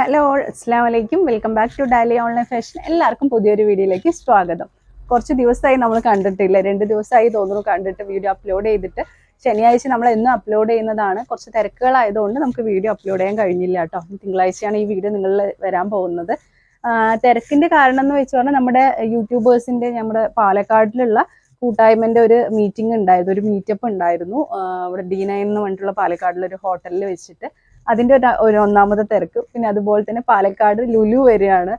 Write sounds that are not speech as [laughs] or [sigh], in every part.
Hello അസ്സാം വലൈക്കും welcome back to Dali online fashion എല്ലാവർക്കും പുതിയൊരു വീഡിയോയിലേക്ക് സ്വാഗതം. കുറച്ച് ദിവസമായി നമ്മൾ കണ്ടിട്ടില്ല. രണ്ട് ദിവസമായി തോന്നുന്നു കണ്ടിട്ട് വീഡിയോ അപ്ലോഡ് ചെയ്തിട്ട്. ശനിയാഴ്ച നമ്മൾ എന്നും അപ്ലോഡ് ചെയ്യുന്നതാണ്. കുറച്ച് തിരക്കുകളായതുകൊണ്ട് നമുക്ക് വീഡിയോ അപ്ലോഡ് ചെയ്യാൻ കഴിഞ്ഞില്ല കേട്ടോ. തിങ്കളാഴ്ചയാണ് ഈ വീഡിയോ നിങ്ങളിൽ വരാൻ പോകുന്നത്. തിരക്കിന്റെ കാരണം എന്ന് വെച്ച് പറഞ്ഞാൽ നമ്മുടെ യൂട്യൂബേഴ്സിന്റെ നമ്മുടെ പാലക്കാടിലുള്ള കൂട്ടായ്മന്റെ ഒരു മീറ്റിംഗ് ഉണ്ടായിരുന്നു. ഒരു മീറ്റപ്പ് ഉണ്ടായിരുന്നു. അവിടെ ഡി എന്ന് പറഞ്ഞിട്ടുള്ള പാലക്കാടിലൊരു ഹോട്ടലിൽ വെച്ചിട്ട്. അതിന്റെ ഒരു ഒന്നാമത്തെ തിരക്ക്. പിന്നെ അതുപോലെ തന്നെ പാലക്കാട് ലുലു വരികയാണ്.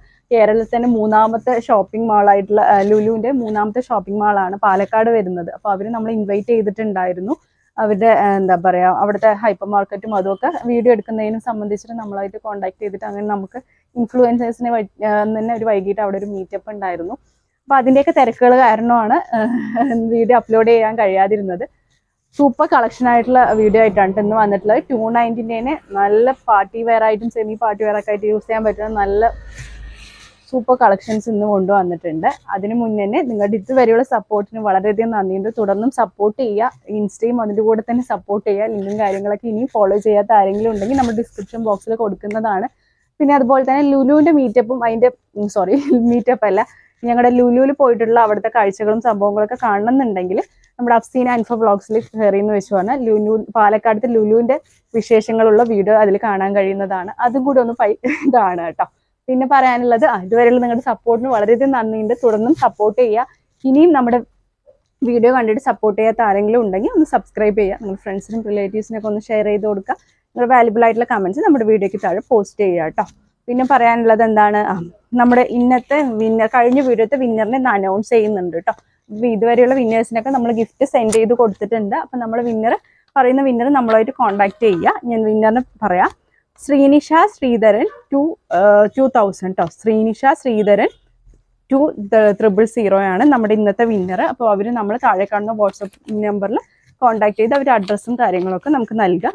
തന്നെ മൂന്നാമത്തെ ഷോപ്പിംഗ് മാളായിട്ടുള്ള ലുലുവിന്റെ മൂന്നാമത്തെ ഷോപ്പിംഗ് മാളാണ് പാലക്കാട് വരുന്നത്. അപ്പോൾ അവർ നമ്മൾ ഇൻവൈറ്റ് ചെയ്തിട്ടുണ്ടായിരുന്നു. അവരുടെ എന്താ പറയാ അവിടുത്തെ ഹൈപ്പർ മാർക്കറ്റും അതുമൊക്കെ വീഡിയോ എടുക്കുന്നതിനും സംബന്ധിച്ചിട്ട് നമ്മളായിട്ട് കോൺടാക്ട് ചെയ്തിട്ട് അങ്ങനെ നമുക്ക് ഇൻഫ്ലുവൻസേഴ്സിനെ തന്നെ ഒരു വൈകിട്ട് അവിടെ ഒരു മീറ്റപ്പ് ഉണ്ടായിരുന്നു. അപ്പോൾ അതിന്റെയൊക്കെ തിരക്കുകൾ കാരണമാണ് വീഡിയോ അപ്ലോഡ് ചെയ്യാൻ കഴിയാതിരുന്നത്. സൂപ്പർ കളക്ഷൻ ആയിട്ടുള്ള വീഡിയോ ആയിട്ടാണ് ഇന്ന് വന്നിട്ടുള്ളത്. ടു നയന്റിന്റെ നല്ല പാർട്ടി വെയർ ആയിട്ടും സെമി പാർട്ടി വെയർ ഒക്കെ ആയിട്ട് യൂസ് ചെയ്യാൻ പറ്റുന്ന നല്ല സൂപ്പർ കളക്ഷൻസ് ഇന്ന് കൊണ്ടുവന്നിട്ടുണ്ട് അതിന് മുന്നേ തന്നെ നിങ്ങളുടെ ഇതുവരെയുള്ള സപ്പോർട്ടിന് വളരെയധികം നന്ദിയുണ്ട്. തുടർന്നും സപ്പോർട്ട് ചെയ്യുക. ഇൻസ്റ്റയും അതിന്റെ കൂടെ തന്നെ സപ്പോർട്ട് ചെയ്യുക. ലിങ്കും കാര്യങ്ങളൊക്കെ ഇനിയും ഫോളോ ചെയ്യാത്ത ആരെങ്കിലും ഉണ്ടെങ്കിൽ നമ്മൾ ഡിസ്ക്രിപ്ഷൻ ബോക്സിൽ കൊടുക്കുന്നതാണ്. പിന്നെ അതുപോലെ തന്നെ ലുലുവിന്റെ മീറ്റപ്പും അതിന്റെ സോറി മീറ്റപ്പ് അല്ല. ഞങ്ങളുടെ ലുലുവിൽ പോയിട്ടുള്ള അവിടുത്തെ കാഴ്ചകളും സംഭവങ്ങളൊക്കെ കാണണമെന്നുണ്ടെങ്കിൽ നമ്മുടെ അഫ്സീന അൻഫ വ്ളോഗ്സിൽ ഷെയർ ചെയ്യുന്ന പറഞ്ഞാൽ ലുലു പാലക്കാടത്തെ ലുലുവിന്റെ വിശേഷങ്ങളുള്ള വീഡിയോ അതിൽ കാണാൻ കഴിയുന്നതാണ്. അതും കൂടി ഒന്ന് പൈ ഇതാണ് കേട്ടോ. പിന്നെ പറയാനുള്ളത് ഇതുവരെയുള്ള നിങ്ങളുടെ സപ്പോർട്ടിന് വളരെയധികം നന്ദിയുണ്ട്. തുടർന്നും സപ്പോർട്ട് ചെയ്യുക. ഇനിയും നമ്മുടെ വീഡിയോ കണ്ടിട്ട് സപ്പോർട്ട് ചെയ്യാത്ത ആരെങ്കിലും ഉണ്ടെങ്കിൽ ഒന്ന് സബ്സ്ക്രൈബ് ചെയ്യുക. നിങ്ങളുടെ ഫ്രണ്ട്സിനും റിലേറ്റീവ്സിനൊക്കെ ഒന്ന് ഷെയർ ചെയ്ത് കൊടുക്കുക. നിങ്ങളുടെ വാലുബിൾ ആയിട്ടുള്ള കമന്റ്സ് നമ്മുടെ വീഡിയോയ്ക്ക് താഴെ പോസ്റ്റ് ചെയ്യുക കേട്ടോ. പിന്നെ പറയാനുള്ളത് എന്താണ് നമ്മുടെ ഇന്നത്തെ വിന്നർ കഴിഞ്ഞ വീഡിയോത്തെ വിന്നറിനെ അനൗൺസ് ചെയ്യുന്നുണ്ട് കേട്ടോ. ഇതുവരെയുള്ള വിന്നേഴ്സിനൊക്കെ നമ്മൾ ഗിഫ്റ്റ് സെൻഡ് ചെയ്ത് കൊടുത്തിട്ടുണ്ട്. അപ്പം നമ്മൾ വിന്നർ പറയുന്ന വിന്നർ നമ്മളായിട്ട് കോൺടാക്ട് ചെയ്യുക ഞാൻ വിന്നറിന് പറയാം. Sreenisha Sreedharan two two thousand കേട്ടോ Sreenisha Sreedharan two triple zero ആണ് നമ്മുടെ ഇന്നത്തെ വിന്നർ അപ്പോൾ അവർ നമ്മൾ താഴെ കാണുന്ന വാട്സപ്പ് നമ്പറിൽ കോൺടാക്ട് ചെയ്ത് അവരുടെ അഡ്രസ്സും കാര്യങ്ങളൊക്കെ നമുക്ക് നൽകുക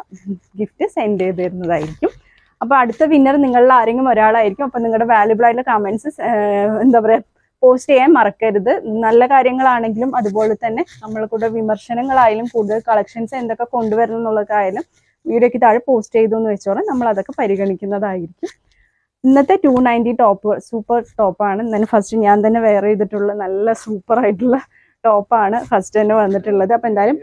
ഗിഫ്റ്റ് സെൻഡ് ചെയ്ത് തരുന്നതായിരിക്കും അപ്പോൾ അടുത്ത വിന്നർ നിങ്ങളിൽ ആരെങ്കിലും ഒരാളായിരിക്കും. അപ്പോൾ നിങ്ങളുടെ വാല്യുബിൾ ആയിട്ടുള്ള കമൻസ് എന്താ പറയുക പോസ്റ്റ് ചെയ്യാൻ മറക്കരുത്. നല്ല കാര്യങ്ങളാണെങ്കിലും അതുപോലെ തന്നെ നമ്മൾക്കൂടെ വിമർശനങ്ങളായാലും കൂടുതൽ കളക്ഷൻസ് എന്തൊക്കെ കൊണ്ടുവരണം എന്നുള്ളതായാലും വീഡിയോയ്ക്ക് താഴെ പോസ്റ്റ് ചെയ്തു എന്ന് വെച്ചോളാം. നമ്മൾ അതൊക്കെ പരിഗണിക്കുന്നതായിരിക്കും. ഇന്നത്തെ ടു നയന്റി ടോപ്പ് സൂപ്പർ ടോപ്പാണ് ഇന്നലെ ഫസ്റ്റ് ഞാൻ തന്നെ വെയർ ചെയ്തിട്ടുള്ള നല്ല സൂപ്പർ ആയിട്ടുള്ള ടോപ്പാണ് ഫസ്റ്റ് തന്നെ വന്നിട്ടുള്ളത്. അപ്പം എന്തായാലും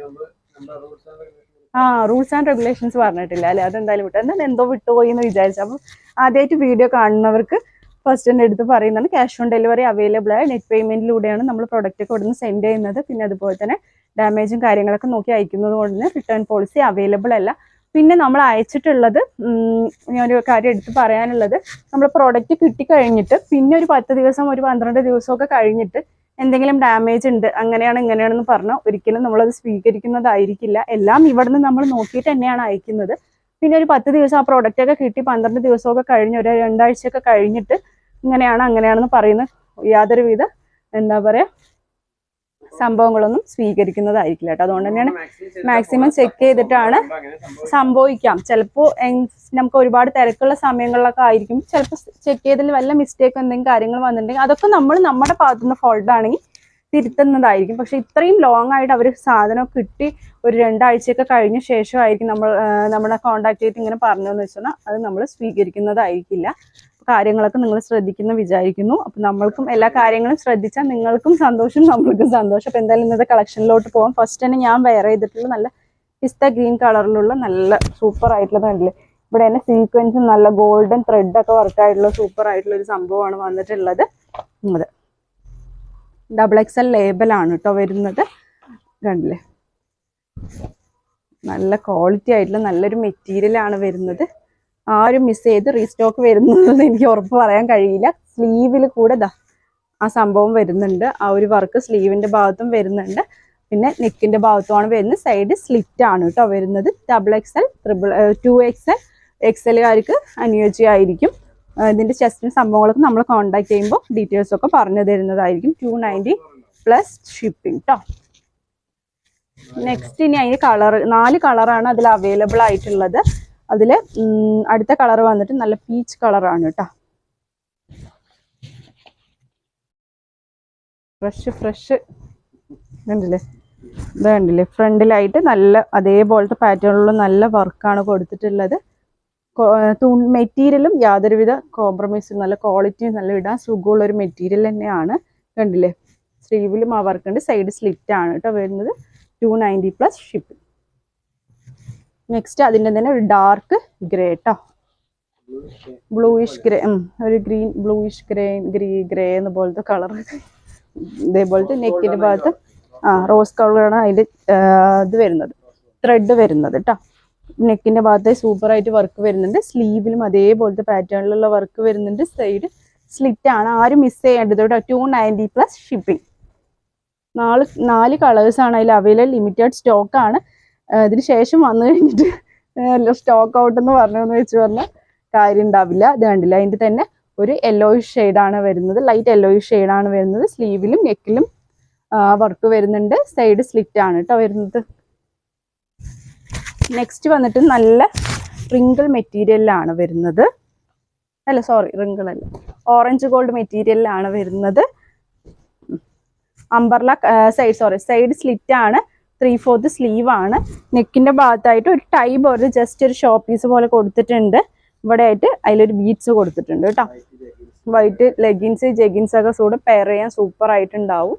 ആ റൂൾസ് ആൻഡ് റെഗുലേഷൻസ് പറഞ്ഞിട്ടില്ല അല്ലെ? അതെന്തായാലും വിട്ടു. എന്നാൽ എന്തോ വിട്ടുപോയി എന്ന് വിചാരിച്ചു. അപ്പം ആദ്യമായിട്ട് വീഡിയോ കാണുന്നവർക്ക് ഫസ്റ്റ് തന്നെ എടുത്ത് പറയുന്നതാണ് ക്യാഷ് ഓൺ ഡെലിവറി അവൈലബിൾ ആയ നെറ്റ് പേയ്മെന്റിലൂടെയാണ് നമ്മൾ പ്രൊഡക്റ്റ് ഒക്കെ ഇവിടുന്ന് സെൻഡ് ചെയ്യുന്നത്. പിന്നെ അതുപോലെ തന്നെ ഡാമേജും കാര്യങ്ങളൊക്കെ നോക്കി അയക്കുന്നത് കൊണ്ട് തന്നെ റിട്ടേൺ പോളിസി അവൈലബിൾ അല്ല. പിന്നെ നമ്മൾ അയച്ചിട്ടുള്ളത് ഞാനൊരു കാര്യം എടുത്ത് പറയാനുള്ളത് നമ്മൾ പ്രോഡക്റ്റ് കിട്ടിക്കഴിഞ്ഞിട്ട് പിന്നെ ഒരു പത്ത് ദിവസം ഒരു പന്ത്രണ്ട് ദിവസമൊക്കെ കഴിഞ്ഞിട്ട് എന്തെങ്കിലും ഡാമേജ് ഉണ്ട് അങ്ങനെയാണ് ഇങ്ങനെയാണെന്ന് പറഞ്ഞാൽ ഒരിക്കലും നമ്മളത് സ്വീകരിക്കുന്നതായിരിക്കില്ല. എല്ലാം ഇവിടുന്ന് നമ്മൾ നോക്കിയിട്ട് തന്നെയാണ് അയക്കുന്നത്. പിന്നെ ഒരു പത്ത് ദിവസം ആ പ്രോഡക്റ്റ് ഒക്കെ കിട്ടി പന്ത്രണ്ട് ദിവസമൊക്കെ കഴിഞ്ഞ് ഒരു രണ്ടാഴ്ചയൊക്കെ കഴിഞ്ഞിട്ട് ഇങ്ങനെയാണ് അങ്ങനെയാണെന്ന് പറയുന്ന യാതൊരു യാതൊരുവിധ എന്താ പറയാ സംഭവങ്ങളൊന്നും സ്വീകരിക്കുന്നതായിരിക്കില്ല കേട്ടോ. അതുകൊണ്ട് തന്നെയാണ് മാക്സിമം ചെക്ക് ചെയ്തിട്ടാണ് സംഭവിക്കാം. ചിലപ്പോൾ നമുക്ക് ഒരുപാട് തിരക്കുള്ള സമയങ്ങളിലൊക്കെ ആയിരിക്കും. ചിലപ്പോൾ ചെക്ക് ചെയ്തതിൽ വല്ല മിസ്റ്റേക്ക് എന്തെങ്കിലും കാര്യങ്ങൾ വന്നിട്ടുണ്ടെങ്കിൽ അതൊക്കെ നമ്മൾ നമ്മുടെ ഭാഗത്തുനിന്ന് ഫോൾട്ട് ആണെങ്കിൽ തിരുത്തുന്നതായിരിക്കും. പക്ഷെ ഇത്രയും ലോങ് ആയിട്ട് അവർ സാധനം കിട്ടി ഒരു രണ്ടാഴ്ചയൊക്കെ കഴിഞ്ഞ ശേഷമായിരിക്കും നമ്മൾ നമ്മളെ കോൺടാക്ട് ചെയ്തിട്ട് ഇങ്ങനെ പറഞ്ഞതെന്ന് വെച്ചാൽ അത് നമ്മൾ സ്വീകരിക്കുന്നതായിരിക്കില്ല. കാര്യങ്ങളൊക്കെ നിങ്ങൾ ശ്രദ്ധിക്കുന്നു വിചാരിക്കുന്നു. അപ്പം നമ്മൾക്കും എല്ലാ കാര്യങ്ങളും ശ്രദ്ധിച്ചാൽ നിങ്ങൾക്കും സന്തോഷം നമ്മൾക്കും സന്തോഷം. അപ്പം എന്തായാലും ഇന്നത്തെ കളക്ഷനിലോട്ട് പോകാം ഫസ്റ്റ് തന്നെ ഞാൻ വെയർ ചെയ്തിട്ടുള്ള നല്ല പിസ്ത ഗ്രീൻ കളറിലുള്ള നല്ല സൂപ്പർ ആയിട്ടുള്ള കണ്ടില്ലേ? ഇവിടെ തന്നെ സീക്വൻസും നല്ല ഗോൾഡൻ ത്രെഡ് ഒക്കെ വർക്ക് ആയിട്ടുള്ള സൂപ്പർ ആയിട്ടുള്ള ഒരു സംഭവമാണ് വന്നിട്ടുള്ളത്. അത്. ഡബിൾ എക്സൽ ലേബലാണ് കേട്ടോ വരുന്നത്. കണ്ടില്ലേ? നല്ല ക്വാളിറ്റി ആയിട്ടുള്ള നല്ലൊരു മെറ്റീരിയൽ ആണ് വരുന്നത്. ആരും മിസ് ചെയ്ത് റീസ്റ്റോക്ക് വരുന്നതെന്ന് എനിക്ക് ഉറപ്പ് പറയാൻ കഴിയില്ല. സ്ലീവിൽ കൂടെ ദാ ആ സംഭവം വരുന്നുണ്ട്. ആ ഒരു വർക്ക് സ്ലീവിന്റെ ഭാഗത്തും വരുന്നുണ്ട്. പിന്നെ നെക്കിന്റെ ഭാഗത്തുമാണ് വരുന്നത്. സൈഡ് സ്ലിറ്റ് ആണ് കേട്ടോ വരുന്നത്. Double XL triple two XL എക്സലുകാർക്ക് അനുയോജ്യമായിരിക്കും. ഇതിന്റെ ചെസ്റ്റിന് സംഭവങ്ങളൊക്കെ നമ്മൾ കോൺടാക്ട് ചെയ്യുമ്പോൾ ഡീറ്റെയിൽസൊക്കെ പറഞ്ഞു തരുന്നതായിരിക്കും. ടു നയന്റി പ്ലസ് ഷിപ്പിംഗ് കേട്ടോ നെക്സ്റ്റ് ഇനി അതിന് കളർ നാല് കളറാണ് അതിൽ അവൈലബിൾ ആയിട്ടുള്ളത്. അതിൽ അടുത്ത കളർ വന്നിട്ട് നല്ല പീച്ച് കളറാണ് കേട്ടോ. ഫ്രഷ് ഫ്രഷ് കണ്ടില്ലേ ഇത് കണ്ടില്ലേ ഫ്രണ്ടിലായിട്ട് നല്ല അതേപോലത്തെ പാറ്റേണിലുള്ള നല്ല വർക്കാണ് കൊടുത്തിട്ടുള്ളത്. മെറ്റീരിയലും യാതൊരുവിധ കോംപ്രമൈസും നല്ല ക്വാളിറ്റിയും നല്ല ഇടാൻ സുഖമുള്ള ഒരു മെറ്റീരിയൽ തന്നെയാണ്. കണ്ടില്ലേ സ്ലീവിലും ആ വർക്ക് ഉണ്ട്. സൈഡ് സ്ലിറ്റ് ആണ് കേട്ടോ വരുന്നത്. Two ninety plus shipping next അതിന്റെ തന്നെ ഒരു ഡാർക്ക് ഗ്രേ കേട്ടോ ബ്ലൂയിഷ് ഗ്രേ ഒരു ഗ്രീൻ ബ്ലൂയിഷ് ഗ്രേ ഗ്രീ ഗ്രേ എന്ന പോലത്തെ കളർ ഇതേപോലത്തെ നെക്കിന്റെ ഭാഗത്ത്. ആ റോസ് കളറാണ് അതിൽ ഇത് വരുന്നത്. ത്രെഡ് വരുന്നത് കേട്ടോ നെക്കിന്റെ ഭാഗത്ത് സൂപ്പറായിട്ട് വർക്ക് വരുന്നുണ്ട്. സ്ലീവിലും അതേപോലത്തെ പാറ്റേണിലുള്ള വർക്ക് വരുന്നുണ്ട്. സൈഡ് സ്ലിറ്റ് ആണ്. ആരും മിസ് ചെയ്യേണ്ടത്. കേട്ടോ ടു നയന്റി പ്ലസ് ഷിപ്പിംഗ് നാല് നാല് കളേഴ്സാണ് ആണ്. അതിൽ അവൈലബിൾ ലിമിറ്റഡ് സ്റ്റോക്കാണ് ഇതിന് ശേഷം വന്നു കഴിഞ്ഞിട്ട് സ്റ്റോക്ക് ഔട്ട് എന്ന് പറഞ്ഞു വെച്ച് പറഞ്ഞാൽ കാര്യം ഉണ്ടാവില്ല. ഇത് കണ്ടില്ല? അതിന്റെ തന്നെ ഒരു യെല്ലോയിഷ് ആണ് വരുന്നത്. ലൈറ്റ് യെല്ലോയിഷ് ആണ് വരുന്നത്. സ്ലീവിലും നെക്കിലും വർക്ക് വരുന്നുണ്ട്. സൈഡ് സ്ലിറ്റ് ആണ് കേട്ടോ വരുന്നത്. നെക്സ്റ്റ് വന്നിട്ട് നല്ല റിങ്കിൾ മെറ്റീരിയലിലാണ് വരുന്നത്. അല്ല സോറി റിങ്കിൾ അല്ല. ഓറഞ്ച് ഗോൾഡ് മെറ്റീരിയലിലാണ് വരുന്നത്. Umbrella side sorry side slit ആണ് ത്രീ ഫോർത്ത് സ്ലീവ് ആണ്. നെക്കിന്റെ ഭാഗത്തായിട്ട് ഒരു ടൈ പോലെ ജസ്റ്റ് ഒരു ഷോ പീസ് പോലെ കൊടുത്തിട്ടുണ്ട്. ഇവിടെ ആയിട്ട് അതിലൊരു ബീഡ്സ് കൊടുത്തിട്ടുണ്ട് കേട്ടോ. വൈറ്റ് ലെഗിൻസ് ജെഗിൻസ് ഒക്കെ കൂടെ പെയർ ചെയ്യാൻ സൂപ്പർ ആയിട്ടുണ്ടാവും.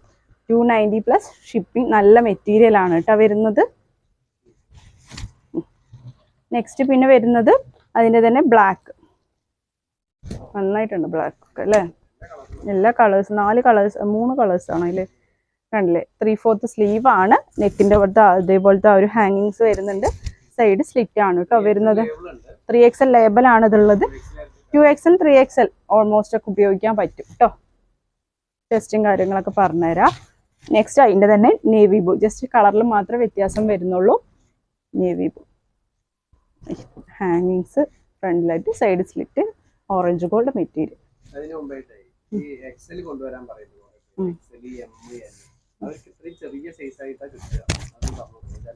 ടു നയന്റി പ്ലസ് ഷിപ്പിംഗ് നല്ല മെറ്റീരിയൽ ആണ് കേട്ടോ വരുന്നത്. നെക്സ്റ്റ് പിന്നെ വരുന്നത് അതിന്റെ തന്നെ ബ്ലാക്ക് നന്നായിട്ടുണ്ട് ബ്ലാക്ക് ഒക്കെ അല്ലേ? എല്ലാ കളേഴ്സ് നാല് കളേഴ്സ് മൂന്ന് കളേഴ്സ് ആണ് അതിൽ കണ്ടില്ലേ? ത്രീ ഫോർത്ത് സ്ലീവ് ആണ് നെക്കിന്റെ പോലത്തെ അതേപോലത്തെ ഒരു ഹാങ്ങിങ്സ് വരുന്നുണ്ട്. സൈഡ് സ്ലിറ്റ് ആണ് കേട്ടോ വരുന്നത്. ത്രീ എക്സ് എൽ ലേബൽ ആണ് ഇതുള്ളത്. Two X L three X L almost ഒക്കെ ഉപയോഗിക്കാൻ പറ്റും കേട്ടോ. ടെസ്റ്റും കാര്യങ്ങളൊക്കെ പറഞ്ഞുതരാം. നെക്സ്റ്റ് അതിന്റെ തന്നെ നേവി ബ്ലൂ ജസ്റ്റ് കളറിൽ മാത്രമേ വ്യത്യാസം വരുന്നുള്ളൂ. നേവി ബ്ലൂ ഹാങ്ങിങ്സ് ഫ്രണ്ടിലായിട്ട് side slit orange gold material അതിന് മുമ്പായിട്ടേ ഈ എക്സൽ കൊണ്ടുവരാൻ പറയുന്നു എക്സൽ എം അവർക്ക് ഇത്രയും ചെറിയ സൈസ് കിട്ടുക അത്.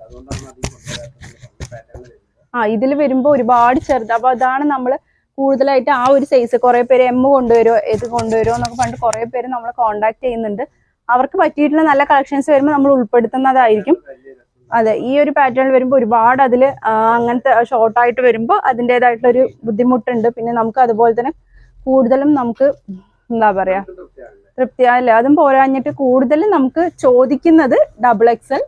അതുകൊണ്ടാണ് അധികം കൊണ്ടുവരാത്തത് പാറ്റേൺ വരുന്നത് ആ ഇതിൽ വരുമ്പോൾ ഒരുപാട് ചെറുത്. അപ്പോൾ അതാണ് നമ്മൾ കൂടുതലായിട്ട് ആ ഒരു സൈസ് കുറേ പേര് എം കൊണ്ടുവരുമോ ഇത് കൊണ്ടുവരുമോ എന്നൊക്കെ പറഞ്ഞിട്ട് കുറേ പേര് നമ്മളെ കോണ്ടാക്ട് ചെയ്യുന്നുണ്ട്. അവർക്ക് പറ്റിയിട്ടുള്ള നല്ല കളക്ഷൻസ് വരുമ്പോൾ നമ്മൾ ഉൾപ്പെടുത്തുന്നതായിരിക്കും. അതെ ഈ ഒരു പാറ്റേണിൽ വരുമ്പോൾ ഒരുപാട് അതിൽ അങ്ങനത്തെ ഷോർട്ടായിട്ട് വരുമ്പോൾ അതിന്റെതായിട്ടുള്ളൊരു ബുദ്ധിമുട്ടുണ്ട്. പിന്നെ നമുക്ക് അതുപോലെ തന്നെ കൂടുതലും നമുക്ക് എന്താ പറയാ തൃപ്തിയാവില്ല. തൃപ്തിയായില്ല. അതും പോരാഞ്ഞിട്ട് കൂടുതൽ നമുക്ക് ചോദിക്കുന്നത് double XL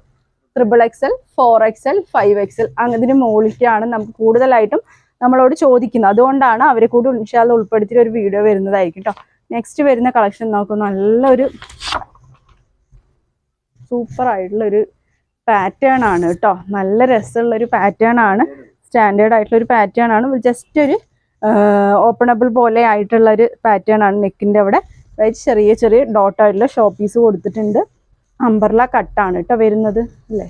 triple XL four XL five XL അങ്ങനെ മുകളിലേക്കാണ് നമുക്ക് കൂടുതലായിട്ടും നമ്മളോട് ചോദിക്കുന്നത്. അതുകൊണ്ടാണ് അവരെ കൂടി ഇൻഷാല്ല ഉൾപ്പെടുത്തിയിട്ട് ഒരു വീഡിയോ വരുന്നതായിരിക്കും കേട്ടോ നെക്സ്റ്റ് വരുന്ന കളക്ഷൻ നോക്കും. നല്ലൊരു സൂപ്പർ ആയിട്ടുള്ളൊരു പാറ്റേൺ ആണ് കേട്ടോ നല്ല രസമുള്ളൊരു പാറ്റേൺ ആണ്. സ്റ്റാൻഡേർഡ് ആയിട്ടുള്ള ഒരു പാറ്റേൺ ആണ്. ജസ്റ്റ് ഒരു ഓപ്പണബിൾ പോലെ ആയിട്ടുള്ളൊരു പാറ്റേൺ ആണ് നെക്കിന്റെ അവിടെ അതായത് ചെറിയ ചെറിയ ഡോട്ടായിട്ടുള്ള ഷോ പീസ് കൊടുത്തിട്ടുണ്ട്. അമ്പർല കട്ടാണ് കേട്ടോ വരുന്നത് അല്ലേ?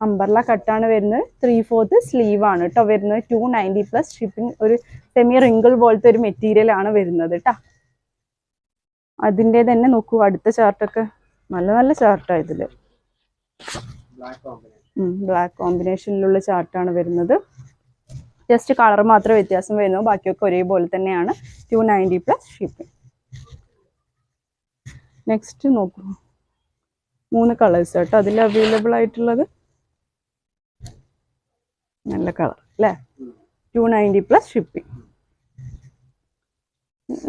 അമ്പർല കട്ടാണ് വരുന്നത്. ത്രീ ഫോർത്ത് സ്ലീവ് ആണ് കേട്ടോ വരുന്നത്. ടു നയന്റി പ്ലസ് ഷിപ്പിംഗ് ഒരു സെമി റിങ്കിൾ പോലത്തെ ഒരു മെറ്റീരിയൽ ആണ് വരുന്നത് കേട്ടോ അതിന്റെ തന്നെ നോക്കൂ അടുത്ത ചാർട്ടൊക്കെ നല്ല നല്ല ചാർട്ടാ ഇതിൽ ബ്ലാക്ക് കോമ്പിനേഷനിലുള്ള ചാർട്ടാണ് വരുന്നത്. ജസ്റ്റ് കളർ മാത്രം വ്യത്യാസം വരുന്നു ബാക്കിയൊക്കെ ഒരേപോലെ തന്നെയാണ്. Two ninety plus shipping next നോക്കൂ. മൂന്ന് കളേഴ്സ് കേട്ടോ അതിൽ അവൈലബിൾ ആയിട്ടുള്ളത് നല്ല കളർ അല്ലേ two ninety plus shipping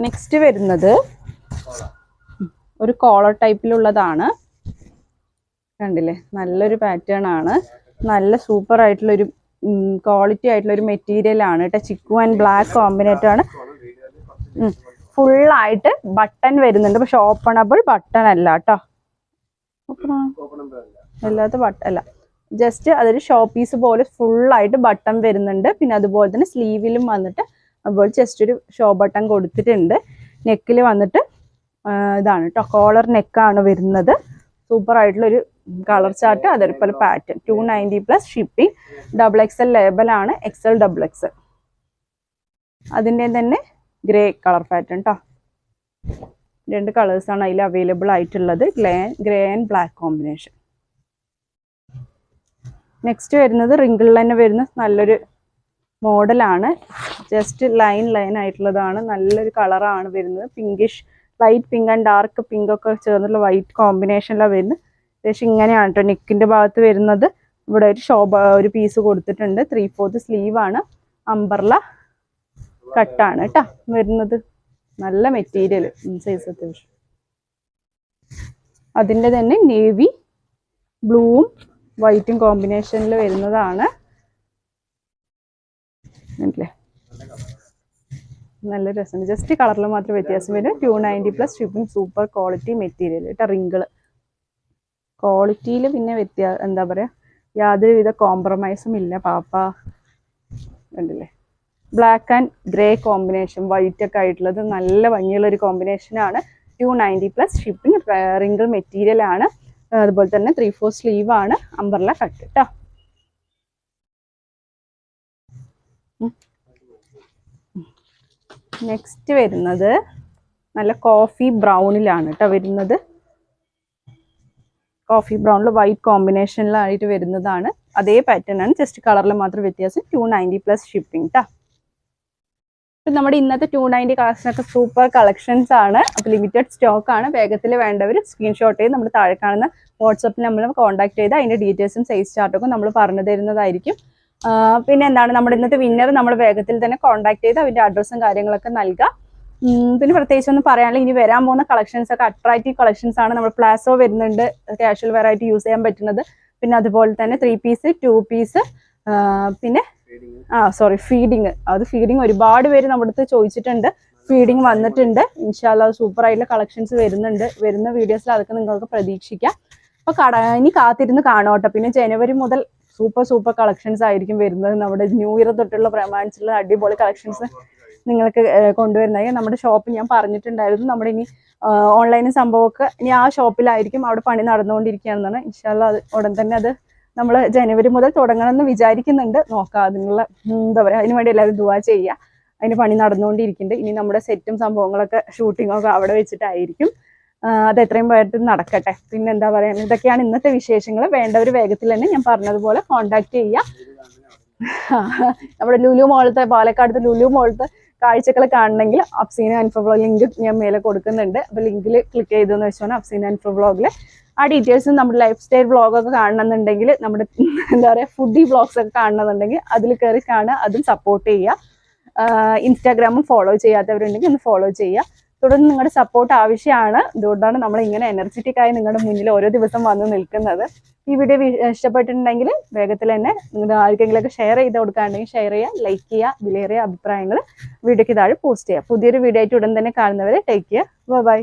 next വരുന്നത് ഒരു കോളർ ടൈപ്പിലുള്ളതാണ് കണ്ടില്ലേ? നല്ലൊരു പാറ്റേൺ ആണ്. നല്ല സൂപ്പർ ആയിട്ടുള്ളൊരു ക്വാളിറ്റി ആയിട്ടുള്ള ഒരു മെറ്റീരിയൽ ആണ്. കേട്ടോ ചിക്കു ആൻഡ് ബ്ലാക്ക് കോമ്പിനേറ്റ് ആണ്. ഫുള്ളായിട്ട് ബട്ടൺ വരുന്നുണ്ട്. പക്ഷെ ഓപ്പണബിൾ ബട്ടൺ അല്ല കേട്ടോ അല്ല അല്ലാത്ത ബട്ടൺ അല്ല. ജസ്റ്റ് അതൊരു ഷോ പീസ് പോലെ ഫുള്ളായിട്ട് ബട്ടൺ വരുന്നുണ്ട്. പിന്നെ അതുപോലെ തന്നെ സ്ലീവിലും വന്നിട്ട് അതുപോലെ ജസ്റ്റ് ഒരു ഷോ ബട്ടൺ കൊടുത്തിട്ടുണ്ട്. നെക്കിൽ വന്നിട്ട് ഇതാണ് കേട്ടോ കോളർ നെക്കാണ് വരുന്നത്. സൂപ്പർ ആയിട്ടുള്ള ഒരു കളർ ചാർട്ട് അതേപോലെ pattern two ninety plus shipping double X XL ലേബലാണ് X L double XL അതിന്റെ തന്നെ ഗ്രേ കളർ പാറ്റേൺ കേട്ടോ രണ്ട് കളേഴ്സാണ് അതിൽ അവൈലബിൾ ആയിട്ടുള്ളത്. Grey grey and black combination next വരുന്നത് റിങ്കിളിൽ തന്നെ വരുന്ന നല്ലൊരു മോഡലാണ് ജസ്റ്റ് ലൈൻ ലൈൻ ആയിട്ടുള്ളതാണ്. നല്ലൊരു കളറാണ് വരുന്നത്. Pinkish light pink and dark pink ഒക്കെ ചേർന്നുള്ള വൈറ്റ് കോമ്പിനേഷനിലാണ് വരുന്നത്. ഏകദേശം ഇങ്ങനെയാണ് കേട്ടോ നെക്കിന്റെ ഭാഗത്ത് വരുന്നത്. ഇവിടെ ഒരു ഷോബ ഒരു പീസ് കൊടുത്തിട്ടുണ്ട്. ത്രീ ഫോർത്ത് സ്ലീവാണ് അമ്പർല കട്ടാണ് കേട്ടാ വരുന്നത്. നല്ല മെറ്റീരിയൽ സൈസ് അത്യാവശ്യം. അതിന്റെ തന്നെ നേവി ബ്ലൂവും വൈറ്റും കോമ്പിനേഷനിൽ വരുന്നതാണ്. നല്ല രസമുണ്ട് ജസ്റ്റ് കളറിൽ മാത്രം വ്യത്യാസം വരും. Two ninety plus shipping super quality material കേട്ടോ റിങ്കിൾ ക്വാളിറ്റിയിൽ പിന്നെ വ്യത്യാ എന്താ പറയുക യാതൊരുവിധ കോംപ്രമൈസും ഇല്ല. പാപ്പ. കണ്ടില്ലേ? Black and grey combination white ഒക്കെ ആയിട്ടുള്ളത് നല്ല ഭംഗിയുള്ള ഒരു കോമ്പിനേഷനാണ് two ninety plus shipping wrinkle material ആണ്. അതുപോലെ തന്നെ ത്രീ ഫോർ സ്ലീവ് ആണ് അമ്പർല കട്ട് കേട്ടോ നെക്സ്റ്റ് വരുന്നത് നല്ല കോഫി ബ്രൗണിലാണ് കേട്ടോ വരുന്നത്. കോഫി ബ്രൗണിൽ വൈറ്റ് കോമ്പിനേഷനിലായിട്ട് വരുന്നതാണ്. അതേ പാറ്റേൺ ആണ്. ജസ്റ്റ് കളറിൽ മാത്രം വ്യത്യാസം. ടു നയന്റി പ്ലസ് ഷിപ്പിംഗ് കേട്ടോ ഇപ്പം നമ്മുടെ ഇന്നത്തെ ടു നയന്റി കളക്ഷനൊക്കെ സൂപ്പർ കളക്ഷൻസ് ആണ്. അപ്പോൾ ലിമിറ്റഡ് സ്റ്റോക്ക് ആണ്. വേഗത്തിൽ വേണ്ടവർ സ്ക്രീൻഷോട്ട് ചെയ്ത് നമ്മൾ താഴെ കാണുന്ന വാട്സപ്പിൽ നമ്മൾ കോൺടാക്ട് ചെയ്ത് അതിന്റെ ഡീറ്റെയിൽസും സൈസ് ചാർട്ടൊക്കെ നമ്മൾ പറഞ്ഞു തരുന്നതായിരിക്കും. പിന്നെ എന്താണ്? നമ്മുടെ ഇന്നത്തെ വിന്നർ നമ്മൾ വേഗത്തിൽ തന്നെ കോൺടാക്ട് ചെയ്ത് അവന്റെ അഡ്രസ്സും കാര്യങ്ങളൊക്കെ നൽകാം. ഉം, പിന്നെ പ്രത്യേകിച്ച് ഒന്നും പറയാനില്ല. ഇനി വരാൻ പോകുന്ന കളക്ഷൻസ് ഒക്കെ അട്രാക്റ്റീവ് കളക്ഷൻസ് ആണ്. നമ്മൾ പ്ലാസോ വരുന്നുണ്ട്. കാഷ്വൽ വെറൈറ്റി യൂസ് ചെയ്യാൻ പറ്റുന്നത്. പിന്നെ അതുപോലെ തന്നെ ത്രീ പീസ് ടു പീസ് പിന്നെ ആ സോറി ഫീഡിങ് അത് ഫീഡിങ് ഒരുപാട് പേര് നമ്മുടെ അടുത്ത് ചോദിച്ചിട്ടുണ്ട്. ഫീഡിങ് വന്നിട്ടുണ്ട്. ഇൻഷാല്ല സൂപ്പർ ആയിട്ടുള്ള കളക്ഷൻസ് വരുന്നുണ്ട്. വരുന്ന വീഡിയോസിൽ അതൊക്കെ നിങ്ങൾക്ക് പ്രതീക്ഷിക്കാം. അപ്പൊ കട ഇനി കാത്തിരുന്ന് കാണോട്ടെ പിന്നെ ജനുവരി മുതൽ സൂപ്പർ സൂപ്പർ കളക്ഷൻസ് ആയിരിക്കും വരുന്നത്. നമ്മുടെ ന്യൂ ഇയർ തൊട്ടുള്ള പ്രമാണിച്ചുള്ള അടിപൊളി കളക്ഷൻസ് നിങ്ങൾക്ക് കൊണ്ടുവരുന്നതായി കൊണ്ടുവരുന്നത്. നമ്മുടെ ഷോപ്പ് ഞാൻ പറഞ്ഞിട്ടുണ്ടായിരുന്നു. നമ്മുടെ ഇനി ഓൺലൈൻ സംഭവമൊക്കെ ഇനി ആ ഷോപ്പിലായിരിക്കും അവിടെ പണി നടന്നുകൊണ്ടിരിക്കുകയാണെന്നാണ്. ഇൻഷാല്ല അത് ഉടൻ തന്നെ അത് നമ്മൾ ജനുവരി മുതൽ തുടങ്ങണമെന്ന് വിചാരിക്കുന്നുണ്ട്. നോക്കാം അതിനുള്ള എന്താ പറയുക അതിന് വേണ്ടി എല്ലാവരും ദുവാ ചെയ്യുക. അതിന് പണി നടന്നുകൊണ്ടിരിക്കുന്നുണ്ട്. ഇനി നമ്മുടെ സെറ്റും സംഭവങ്ങളൊക്കെ ഷൂട്ടിങ്ങൊക്കെ അവിടെ വെച്ചിട്ടായിരിക്കും. അത് എത്രയും പെട്ടെന്ന് നടക്കട്ടെ. പിന്നെ എന്താ പറയുക ഇതൊക്കെയാണ് ഇന്നത്തെ വിശേഷങ്ങൾ. വേണ്ടവർ വേഗത്തിൽ തന്നെ ഞാൻ പറഞ്ഞതുപോലെ കോണ്ടാക്ട് ചെയ്യുക. നമ്മുടെ ലുലു മോളത്തെ പാലക്കാടത്തെ ലുലു മോളത്തെ കാഴ്ചകൾ കാണണമെങ്കിൽ അപ്സീന അൻഫോ ലിങ്ക് ഞാൻ മേലെ കൊടുക്കുന്നുണ്ട്. അപ്പോൾ ലിങ്കിൽ ക്ലിക്ക് ചെയ്തെന്ന് വെച്ചാൽ അപ്സീന അൻഫോ വ്ളോഗിൽ ആ ഡീറ്റെയിൽസും നമ്മുടെ ലൈഫ് സ്റ്റൈൽ വ്ളോഗൊക്കെ കാണണമെന്നുണ്ടെങ്കിൽ നമ്മുടെ [laughs] എന്താ പറയുക ഫുഡി വ്ളോഗ്സ് ഒക്കെ കാണണമെന്നുണ്ടെങ്കിൽ അതിൽ കയറി കാണുക അതും സപ്പോർട്ട് ചെയ്യുക. ഇൻസ്റ്റാഗ്രാമും ഫോളോ ചെയ്യാത്തവരുണ്ടെങ്കിൽ ഒന്ന് ഫോളോ ചെയ്യുക. തുടർന്ന് നിങ്ങളുടെ സപ്പോർട്ട് ആവശ്യമാണ്. അതുകൊണ്ടാണ് നമ്മൾ ഇങ്ങനെ എനർജറ്റിക് ആയി നിങ്ങളുടെ മുന്നിൽ ഓരോ ദിവസം വന്ന് നിൽക്കുന്നത്. ഈ വീഡിയോ ഇഷ്ടപ്പെട്ടിട്ടുണ്ടെങ്കിൽ വേഗത്തിൽ തന്നെ നിങ്ങളുടെ ആർക്കെങ്കിലുമൊക്കെ ഷെയർ ചെയ്ത് കൊടുക്കുകയാണെങ്കിൽ ഷെയർ ചെയ്യുക ലൈക്ക് ചെയ്യുക വിലയേറിയ അഭിപ്രായങ്ങൾ വീഡിയോയ്ക്ക് താഴെ പോസ്റ്റ് ചെയ്യുക. പുതിയൊരു വീഡിയോ ആയിട്ട് ഉടൻ തന്നെ കാണുന്നവരെ ടേക്ക് ചെയ്യുക ബൈ